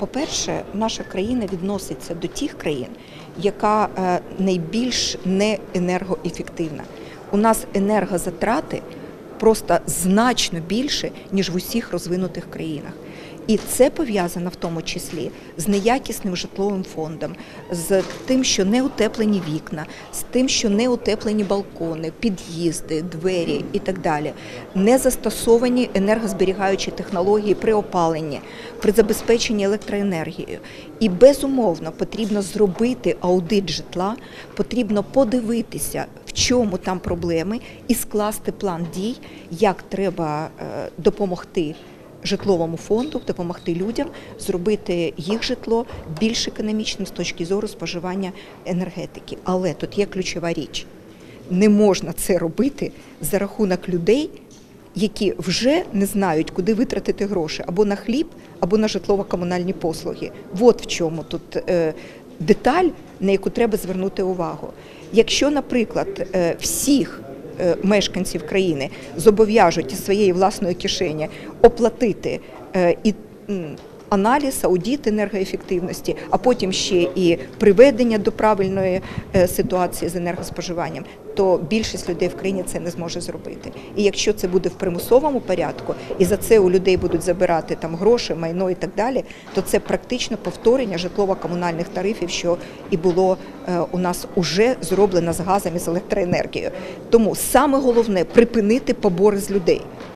По-перше, наша країна відноситься до тих країн, яка е, найбільш не енергоефективна. У нас енергозатрати просто значно більше, ніж в усіх розвинутих країнах. І це пов'язано в тому числі з неякісним житловим фондом, з тим, що не утеплені вікна, з тим, що не утеплені балкони, під'їзди, двері і так далі, не застосовані енергозберігаючі технології при опаленні, при забезпеченні електроенергією. І безумовно потрібно зробити аудит житла, потрібно подивитися, чому там проблеми, і скласти план дій, як треба е, допомогти житловому фонду, допомогти людям зробити їх житло більш економічним з точки зору споживання енергетики. Але тут є ключова річ: не можна це робити за рахунок людей. Які вже не знають, куди витратити гроші або на хліб, або на житлово-комунальні послуги. От в чому тут е, деталь, на яку треба звернути увагу. Якщо, наприклад, е, всіх е, мешканців країни зобов'яжуть із своєї власної кишені оплатити е, і аналіз, аудит енергоефективності, а потім ще і приведення до правильної е, ситуації з енергоспоживанням, то більшість людей в країні це не зможе зробити. І якщо це буде в примусовому порядку, і за це у людей будуть забирати там гроші, майно і так далі, то це практично повторення житлово-комунальних тарифів, що і було е, у нас уже зроблено з газом і з електроенергією. Тому саме головне припинити побори з людей.